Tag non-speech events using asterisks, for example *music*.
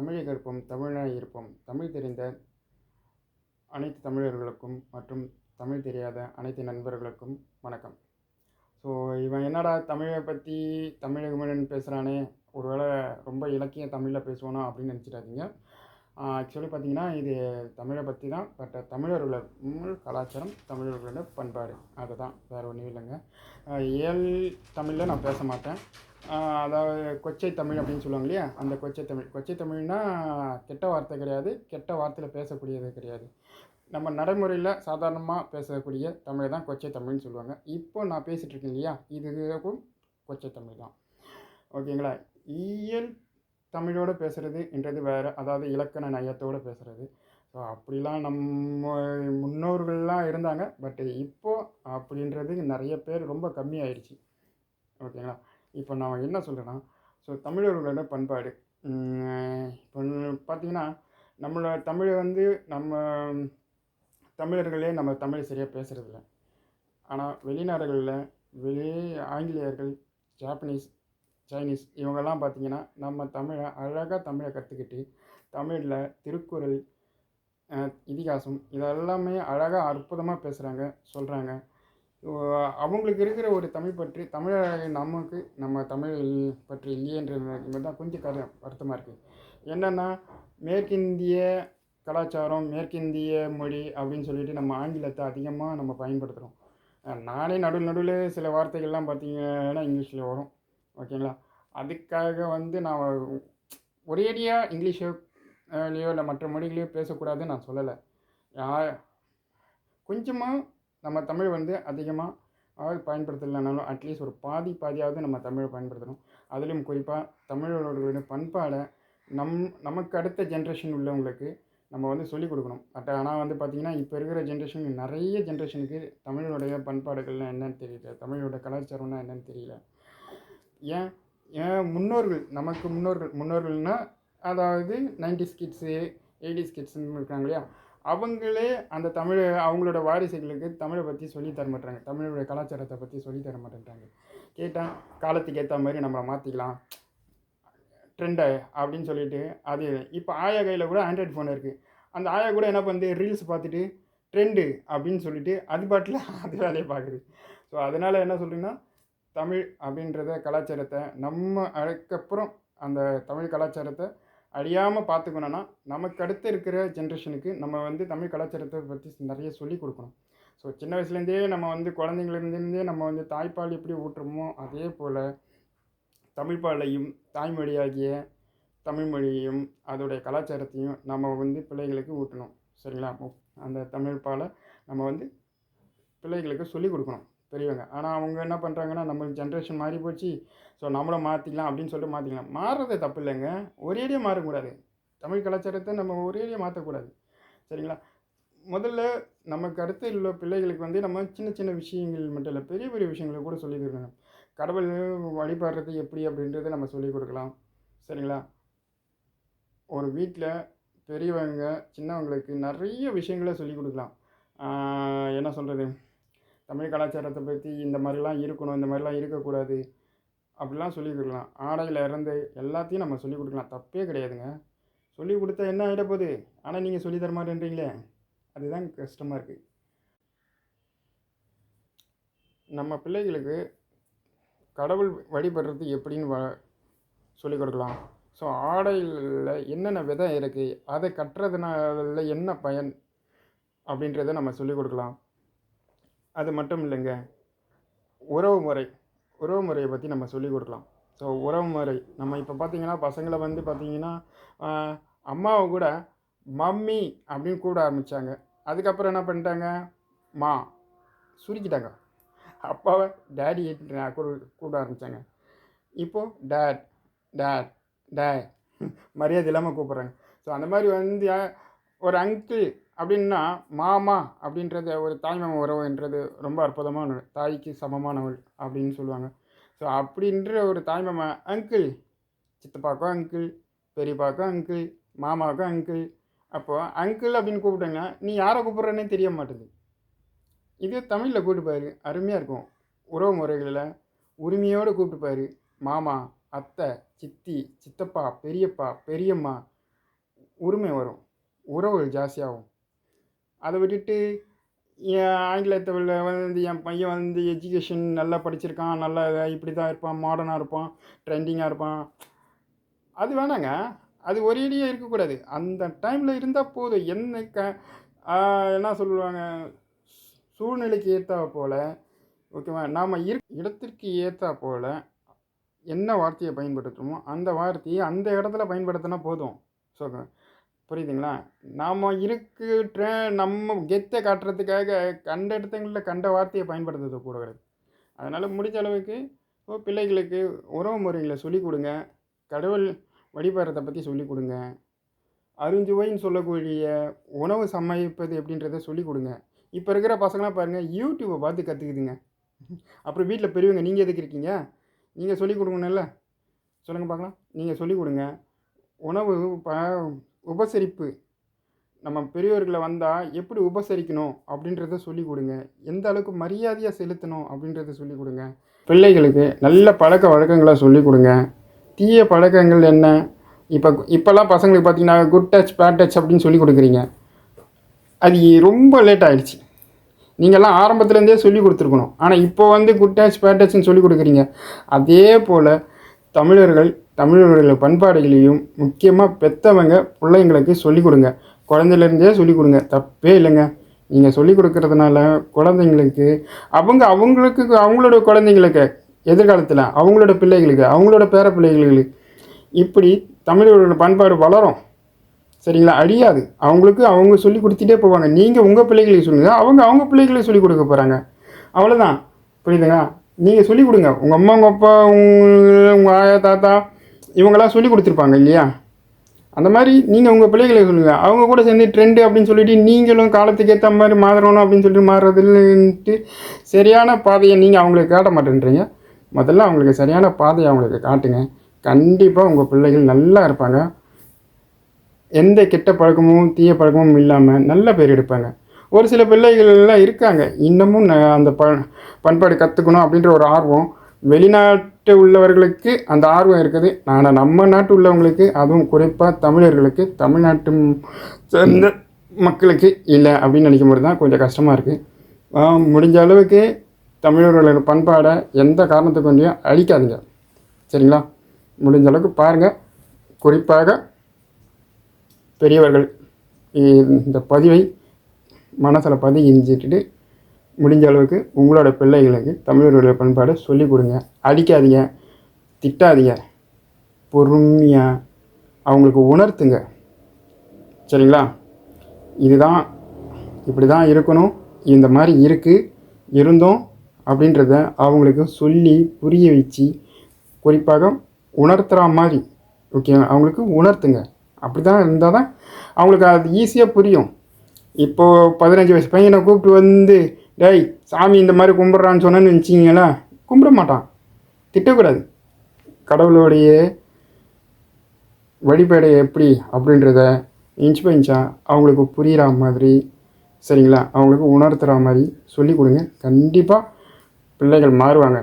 தமிழை கற்போம் தமிழனாக இருப்போம். தமிழ் தெரிந்த அனைத்து தமிழர்களுக்கும் மற்றும் தமிழ் தெரியாத அனைத்து நண்பர்களுக்கும் வணக்கம். ஸோ இவன் என்னடா தமிழை பற்றி தமிழ் பேசுகிறானே ஒருவேளை ரொம்ப இலக்கிய தமிழில் பேசுவானா அப்படின்னு நினச்சிடாதீங்க. ஆக்சுவலி பார்த்தீங்கன்னா இது தமிழை பற்றி தான் பட் தமிழர்களோட தமிழ் கலாச்சாரம் தமிழர்களோட பண்பாடு. அதுதான். வேறு ஒன்றும் இல்லைங்க. ஏழ் இயல் தமிழில் நான் பேச மாட்டேன். அதாவது கொச்சை தமிழ் அப்படின்னு சொல்லுவாங்க இல்லையா? அந்த கொச்சை தமிழ். கொச்சை தமிழ்னா கெட்ட வார்த்தை கிடையாது. கெட்ட வார்த்தையில் பேசக்கூடியது கிடையாது. நம்ம நடைமுறையில் சாதாரணமாக பேசக்கூடிய தமிழை தான் கொச்சை தமிழ்னு சொல்லுவாங்க. இப்போ நான் பேசிகிட்டு இருக்கேன் இல்லையா? இதுக்கும் கொச்சை தமிழ் தான். ஓகேங்களா? இயல் தமிழோடு பேசுகிறது என்றது வேறு அதாவது இலக்கண நயத்தோடு பேசுகிறது ஸோ அப்படிலாம் நம்ம முன்னோர்கள்லாம் இருந்தாங்க. பட் இப்போது அப்படின்றது நிறைய பேர் ரொம்ப கம்மியாயிடுச்சு ஓகேங்களா? இப்போ நான் என்ன சொல்கிறேன்னா ஸோ தமிழர்களோட பண்பாடு. இப்போ பார்த்திங்கன்னா நம்மளோட தமிழை வந்து நம்ம தமிழர்களே நம்ம தமிழ் சரியாக பேசுகிறதில்ல ஆனால் வெளிநாடுகளில் வெளி ஆங்கிலேயர்கள் ஜாப்பனீஸ் சைனீஸ் இவங்கெல்லாம் பார்த்திங்கன்னா நம்ம தமிழை அழகாக தமிழை கற்றுக்கிட்டு தமிழில் திருக்குறள் இதிகாசம் இதெல்லாமே அழகாக அற்புதமாக பேசுகிறாங்க சொல்கிறாங்க அவங்களுக்கு இருக்கிற ஒரு தமிழ் பற்றி தமிழக நமக்கு நம்ம தமிழ் பற்றி இல்லையன்றது தான் கொஞ்சம் கரு வருத்தமாக இருக்குது என்னென்னா மேற்கிந்திய கலாச்சாரம் மேற்கிந்திய மொழி அப்படின்னு சொல்லிட்டு நம்ம ஆங்கிலத்தை அதிகமாக நம்ம பயன்படுத்துகிறோம் நானே நடுவில் நடுவில் சில வார்த்தைகள்லாம் பார்த்தீங்கன்னா இங்கிலீஷில் வரும். ஓகேங்களா? அதுக்காக வந்து நான் ஒரேடியாக இங்கிலீஷோ லையோ இல்லை மற்ற மொழிகளையோ பேசக்கூடாதுன்னு நான் சொல்லலை. யா- கொஞ்சமாக நம்ம தமிழ் வந்து அதிகமாக பயன்படுத்தலைனாலும் அட்லீஸ்ட் ஒரு பாதி பாதியாவது நம்ம தமிழை பயன்படுத்தணும். அதுலேயும் குறிப்பாக தமிழர்களுடைய பண்பாடை நம் நமக்கு அடுத்த ஜென்ரேஷன் உள்ளவங்களுக்கு நம்ம வந்து சொல்லிக் கொடுக்கணும். பட் ஆனால் வந்து பார்த்திங்கன்னா இப்போ இருக்கிற ஜென்ரேஷன் நிறைய ஜென்ரேஷனுக்கு தமிழனுடைய பண்பாடுகள்லாம் என்னன்னு தெரியல. தமிழோட கலாச்சாரம்னா என்னன்னு தெரியல. ஏன் ஏன் முன்னோர்கள் நமக்கு முன்னோர்கள் முன்னோர்கள்னால் அதாவது நைன்டிஸ் கிட்ஸு எயிட்டிஸ் கிட்ஸுன்னு இருக்காங்க இல்லையா? அவங்களே அந்த தமிழ் அவங்களோட வாரிசுகளுக்கு தமிழை பற்றி சொல்லி தர மாட்டாங்க தமிழோட கலாச்சாரத்தை பற்றி சொல்லி தர மாட்டேன்றாங்க. கேட்டால் காலத்துக்கு ஏற்ற மாதிரி நம்மளை மாற்றிக்கலாம் ட்ரெண்டை அப்படின்னு சொல்லிட்டு அது இப்போ ஆயா கையில் கூட ஆண்ட்ராய்டு ஃபோன் இருக்குது அந்த ஆயா கூட என்ன பண்ணுது? ரீல்ஸ் பார்த்துட்டு ட்ரெண்டு அப்படின்னு சொல்லிட்டு அது பாட்டில் *laughs* அது வேலையை பார்க்குது. ஸோ அதனால் என்ன சொல்கிறீங்கன்னா தமிழ் அப்படின்றத கலாச்சாரத்தை நம்ம அதுக்கப்புறம் அந்த தமிழ் கலாச்சாரத்தை அழியாமல் பார்த்துக்கணுன்னா நமக்கு அடுத்து இருக்கிற ஜென்ரேஷனுக்கு நம்ம வந்து தமிழ் கலாச்சாரத்தை பற்றி நிறைய சொல்லி கொடுக்கணும். ஸோ சின்ன வயசுலேருந்தே நம்ம வந்து குழந்தைங்களிருந்தே நம்ம வந்து தாய்ப்பால் எப்படி ஊட்டுறோமோ அதே போல் தமிழ்பாலையும் தாய்மொழியாகிய தமிழ்மொழியையும் அதோடைய கலாச்சாரத்தையும் நம்ம வந்து பிள்ளைகளுக்கு ஊட்டணும். சரிங்களா? அந்த தமிழ்பாலை நம்ம வந்து பிள்ளைகளுக்கு சொல்லிக் கொடுக்கணும். பெரியவங்க ஆனால் அவங்க என்ன பண்ணுறாங்கன்னா நம்ம ஜென்ரேஷன் மாறி போச்சு. ஸோ நம்மளும் மாற்றிக்கலாம் அப்படின்னு சொல்லிட்டு மாற்றிக்கலாம் மாறுறது தப்பு இல்லைங்க. ஒரேடியாக மாறக்கூடாது தமிழ் கலாச்சாரத்தை நம்ம ஒரேடியாக மாற்றக்கூடாது சரிங்களா? முதல்ல நமக்கு அடுத்து உள்ள பிள்ளைகளுக்கு வந்து நம்ம சின்ன சின்ன விஷயங்கள் மட்டும் இல்லை பெரிய பெரிய விஷயங்களை கூட சொல்லி கொடுக்கணும் கடவுள் வழிபாடுறது எப்படி அப்படின்றத நம்ம சொல்லிக் கொடுக்கலாம். சரிங்களா? ஒரு வீட்டில் பெரியவங்க சின்னவங்களுக்கு நிறைய விஷயங்களை சொல்லிக் கொடுக்கலாம். என்ன சொல்கிறது தமிழ் கலாச்சாரத்தை பற்றி இந்த மாதிரிலாம் இருக்கணும் இந்த மாதிரிலாம் இருக்கக்கூடாது அப்படிலாம் சொல்லிக் கொடுக்கலாம் ஆடையில் இருந்து எல்லாத்தையும் நம்ம சொல்லிக் கொடுக்கலாம். தப்பே கிடையாதுங்க. சொல்லிக் கொடுத்தா என்ன ஆகிட போகுது? ஆனால் நீங்கள் சொல்லித் தர மாட்டேன்றீங்களே. அதுதான் கஷ்டமாக இருக்குது நம்ம பிள்ளைகளுக்கு கடவுள் வழிபடுறது எப்படின்னு வ சொல்லிக் கொடுக்கலாம். ஸோ ஆடையில் என்னென்ன விதம் இருக்குது அதை கட்டுறதுனால என்ன பயன்? அப்படின்றத நம்ம சொல்லிக் கொடுக்கலாம். அது மட்டும் இல்லைங்க. உறவு முறை. உறவு முறையை பற்றி நம்ம சொல்லிக் கொடுக்கலாம். ஸோ உறவு முறை. நம்ம இப்போ பார்த்திங்கன்னா பசங்களை வந்து பார்த்திங்கன்னா அம்மாவை கூட மம்மி அப்படின்னு கூட ஆரம்பித்தாங்க அதுக்கப்புறம் என்ன பண்ணிட்டாங்க? மா சுருக்கிட்டாங்க. அப்பாவை டேடி கூட கூட ஆரம்பித்தாங்க இப்போது டேட் டேட் டே மரியாதை இல்லாமல் கூப்பிட்றாங்க. ஸோ அந்த மாதிரி வந்து ஒரு அங்கிள் அப்படின்னா மாமா அப்படின்றது ஒரு தாய்மாமா உறவுன்றது ரொம்ப அற்புதமான தாய்க்கு சமமானவள் அப்படின்னு சொல்லுவாங்க. ஸோ அப்படின்ற ஒரு தாய்மாமா அங்கிள் சித்தப்பாக்கும் அங்கிள் பெரியப்பாக்கும் அங்கிள் மாமாவுக்கும் அங்கிள் அப்போது அங்கிள் அப்படின்னு கூப்பிட்டாங்கன்னா நீ யாரை கூப்பிட்றனே தெரிய மாட்டேது. இதே தமிழில் கூப்பிட்டுப்பாரு அருமையாக இருக்கும். உறவு முறைகளில் உரிமையோடு கூப்பிட்டுப்பாரு மாமா அத்தை சித்தி சித்தப்பா பெரியப்பா பெரியம்மா உரிமை வரும். உறவுகள் ஜாஸ்தியாகும். அதை விட்டுட்டு என் ஆங்கிலத்தில் வந்து என் பையன் வந்து எஜுகேஷன் நல்லா படிச்சிருக்கான் நல்லா இப்படி தான் இருப்பான் மாடர்னாக இருப்பான் ட்ரெண்டிங்காக இருப்பான். அது வேணாங்க. அது ஒரேடியே இருக்கக்கூடாது. அந்த டைமில் இருந்தால் போதும். என்ன க என்ன சொல்லுவாங்க? சூழ்நிலைக்கு ஏற்றா போல் ஓகேவா நாம் இரு இடத்திற்கு ஏற்றா போல் என்ன வார்த்தையை பயன்படுத்துகிறோமோ அந்த வார்த்தையை அந்த இடத்துல பயன்படுத்தினா போதும். ஸோ புரியுதுங்களா? நாம் இருக்கிற நம்ம கெத்தை காட்டுறதுக்காக கண்ட இடத்துங்களில் கண்ட வார்த்தையை பயன்படுத்துறது கூடாது அதனால் முடிஞ்ச அளவுக்கு இப்போ பிள்ளைகளுக்கு உறவு முறைகளை சொல்லிக் கொடுங்க. கடவுள் வழிபடுறதை பற்றி சொல்லிக் கொடுங்க. அருஞ்சுவைன்னு சொல்லக்கூடிய உணவு சமைப்பது எப்படின்றத சொல்லிக் கொடுங்க. இப்போ இருக்கிற பசங்களாம் பாருங்கள் யூடியூப்பை பார்த்து கற்றுக்குதுங்க அப்புறம் வீட்டில் பெரியவங்க நீங்கள் எதுக்கு இருக்கீங்க? நீங்கள் சொல்லிக் கொடுங்கணும்ல. சொல்லுங்கள் பார்க்கலாம். நீங்கள் சொல்லிக் கொடுங்க. உணவு ப உபசரிப்பு. நம்ம பெரியவர்களை வந்தால் எப்படி உபசரிக்கணும் அப்படின்றத சொல்லிக் கொடுங்க. எந்த அளவுக்கு மரியாதையாக செலுத்தணும் அப்படின்றத சொல்லிக் கொடுங்க. பிள்ளைகளுக்கு நல்ல பழக்க வழக்கங்களை சொல்லிக் கொடுங்க. தீய பழக்கங்கள் என்ன? இப்போ இப்போல்லாம் பசங்களுக்கு பார்த்தீங்கன்னா குட் டச் பேட் டச் அப்படின்னு சொல்லி கொடுக்குறீங்க. அது ரொம்ப லேட் ஆயிடுச்சு. நீங்கள்லாம் ஆரம்பத்துலேருந்தே சொல்லி கொடுத்துருக்கணும். ஆனால் இப்போ வந்து குட் டச் பேட் டச்னு சொல்லி கொடுக்குறீங்க. அதே போல் தமிழர்கள் தமிழர்களோட பண்பாடுகளையும் முக்கியமாக பெற்றவங்க பிள்ளைங்களுக்கு சொல்லிக் கொடுங்க. குழந்தையிலேருந்தே சொல்லிக் கொடுங்க. தப்பே இல்லைங்க. நீங்கள் சொல்லிக் கொடுக்கறதுனால குழந்தைங்களுக்கு அவங்க அவங்களுக்கு அவங்களோட குழந்தைங்களுக்கு எதிர்காலத்தில் அவங்களோட பிள்ளைகளுக்கு அவங்களோட பேர பிள்ளைகளுக்கு இப்படி தமிழர்களோட பண்பாடு வளரும். சரிங்களா? அழியாது. அவங்களுக்கு அவங்க சொல்லி கொடுத்துட்டே போவாங்க. நீங்கள் உங்கள் பிள்ளைகளுக்கு சொல்லுங்கள் அவங்க அவங்க பிள்ளைகளுக்கு சொல்லிக் கொடுக்க போகிறாங்க அவ்வளோதான் புரியுதுங்களா? நீங்கள் சொல்லிக் கொடுங்க. உங்கள் அம்மா உங்கள் அப்பா உங்கள் உங்கள் ஆயா தாத்தா இவங்களாம் சொல்லி கொடுத்துருப்பாங்க இல்லையா? அந்த மாதிரி நீங்கள் உங்கள் பிள்ளைகளை சொல்லுங்கள் அவங்க கூட சேர்ந்து ட்ரெண்டு அப்படின்னு சொல்லிட்டு நீங்களும் காலத்துக்கு ஏற்ற மாதிரி மாறணும் அப்படின்னு சொல்லிட்டு மாறுறதுன்ட்டு சரியான பாதையை நீங்கள் அவங்களுக்கு காட்ட மாட்டேன்றீங்க. முதல்ல அவங்களுக்கு சரியான பாதையை அவங்களுக்கு காட்டுங்க. கண்டிப்பாக உங்கள் பிள்ளைகள் நல்லா இருப்பாங்க. எந்த கெட்ட பழக்கமும் தீய பழக்கமும் இல்லாமல் நல்ல பேர் எடுப்பாங்க. ஒரு சில பிள்ளைகள் எல்லாம் இருக்காங்க. இன்னமும் அந்த ப பண்பாடு கற்றுக்கணும் அப்படின்ற ஒரு ஆர்வம் வெளிநாட்டு உள்ளவர்களுக்கு அந்த ஆர்வம் இருக்குது. ஆனால் நம்ம நாட்டு உள்ளவங்களுக்கு அதுவும் குறிப்பாக தமிழர்களுக்கு தமிழ்நாட்டு சேர்ந்த மக்களுக்கு இல்லை அப்படின்னு நினைக்கும் போது தான் கொஞ்சம் கஷ்டமாக இருக்குது முடிஞ்ச அளவுக்கு தமிழர்களோட பண்பாடை எந்த காரணத்தை கொஞ்சம் அழிக்காதீங்க. சரிங்களா? முடிஞ்ச அளவுக்கு பாருங்கள் குறிப்பாக பெரியவர்கள் இந்த பதிவை மனசில் பதிஞ்சிட்டு முடிஞ்ச அளவுக்கு உங்களோட பிள்ளைகளுக்கு தமிழர்களுடைய பண்பாடை சொல்லிக் கொடுங்க. அடிக்காதீங்க. திட்டாதீங்க. பொறுமையாக அவங்களுக்கு உணர்த்துங்க. சரிங்களா? இதுதான் இப்படி தான் இருக்கணும். இந்த மாதிரி இருக்குது இருந்தோம் அப்படின்றத அவங்களுக்கு சொல்லி புரிய வச்சு குறிப்பாக உணர்த்துகிற மாதிரி ஓகே அவங்களுக்கு உணர்த்துங்க. அப்படி தான் இருந்தால் தான் அவங்களுக்கு அது ஈஸியாக புரியும். இப்போது பதினஞ்சு வயசு பையனை கூப்பிட்டு வந்து டேய் சாமி இந்த மாதிரி கும்பிட்றான்னு சொன்னேன்னு நினச்சிங்களேன் கும்பிட மாட்டான். திட்டக்கூடாது. கடவுளுடைய வழிபாடு எப்படி அப்படின்றத இன்ச் பை இன்ச்சாக அவங்களுக்கு புரிகிற மாதிரி சரிங்களா? அவங்களுக்கு உணர்த்துகிற மாதிரி சொல்லிக் கொடுங்க. கண்டிப்பாக பிள்ளைகள் மாறுவாங்க.